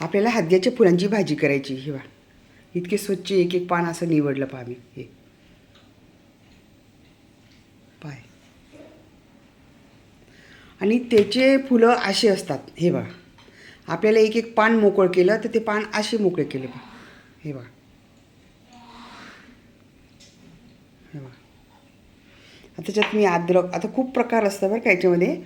आपल्याला हद्याच्या फुलांची भाजी करायची ही वा इतके स्वच्छ एक एक पान असं निवडलं पहा मी हे. पाय. आणि त्याचे फुलं असे असतात हे बघा. आपल्याला एक एक पान मोकळ केलं तर ते पान असे मोकळे केले बघा हे बघा. हे बघा. आता त्याच्यात मी अद्रक आता खूप प्रकार असतात बरं का याच्यामध्ये.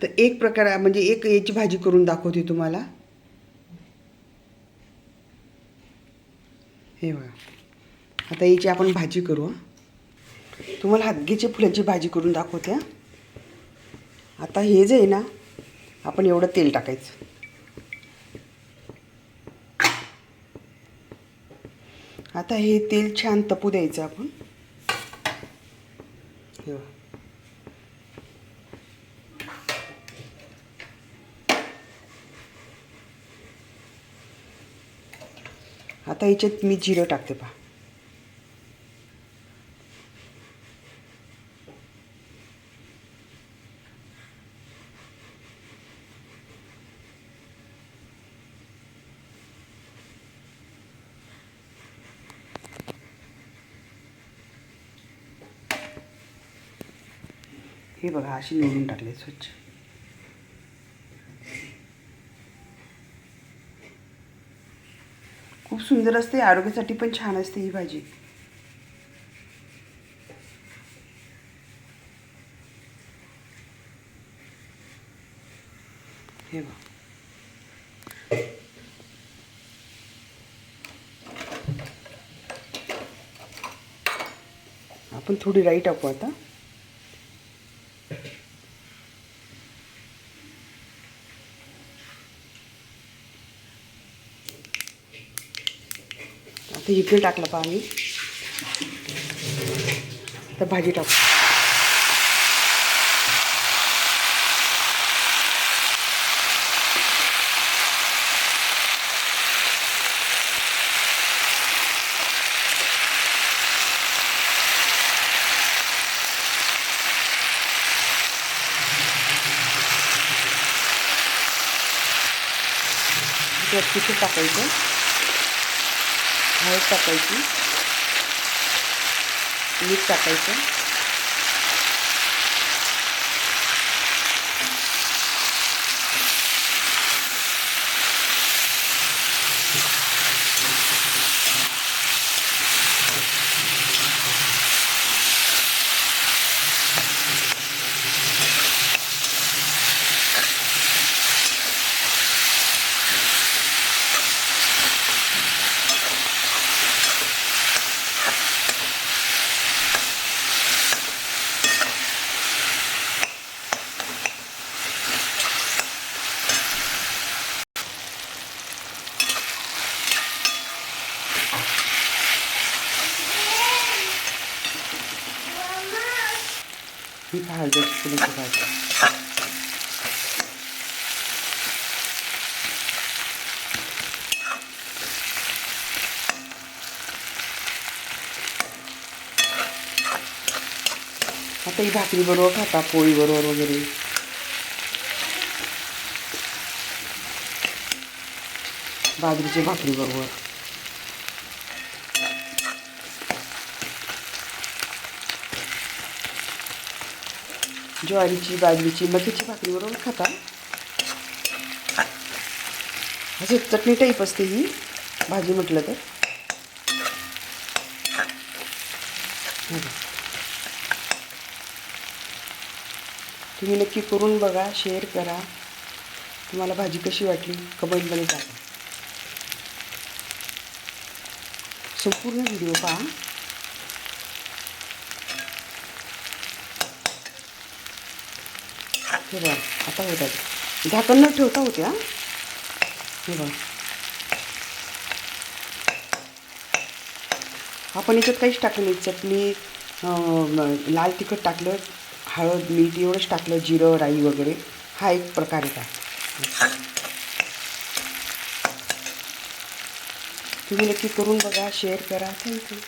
तर एक प्रकार म्हणजे एक याची भाजी करून दाखवते तुम्हाला. हे बघा. आता याची आपण भाजी करू तुम्हाला हदगेच्या फुलाची भाजी करून दाखवते आता हे जे आहे ना आपण एवढं तेल टाकायचं. आता हे तेल छान तपू द्यायचं आपण. आता याच्यात मी जिरं टाकते पहा. हे बघा अशी निवडून टाकले स्वच्छ. खूप सुंदर असते आरोग्यासाठी पण छान असते ही भाजी. हे बघ. आपण थोडी राई टाकू आता. आता इकडे टाकलं पहा आम्ही. तर भाजी टाकू. टाकायचं. हळद टाकायची मीठ टाकायचं. ही हळदाची फुलाची भाजी आता ही भाकरी बरोबर खाता पोळी बरोबर वगैरे बाजरीच्या भाकरी बरोबर ज्वारीची बाजरीची मकीची भाकरी बरोबर खाता. अशी चटणी टाईप असते ही भाजी म्हटलं तर. तुम्ही नक्की करून बघा शेअर करा. तुम्हाला भाजी कशी वाटली कमेंटमध्ये टाका संपूर्ण व्हिडिओ पहा. हे बघा आता होतात झाकण न ठेवता होते हा. हे बघा. आपण याच्यात काहीच टाकलं नाही. चटणी लाल तिखट टाकलं हळद मीठ एवढंच टाकलं जिरं राई वगैरे. हा एक प्रकार आहे का तुम्ही नक्की करून बघा शेअर करा. थँक्यू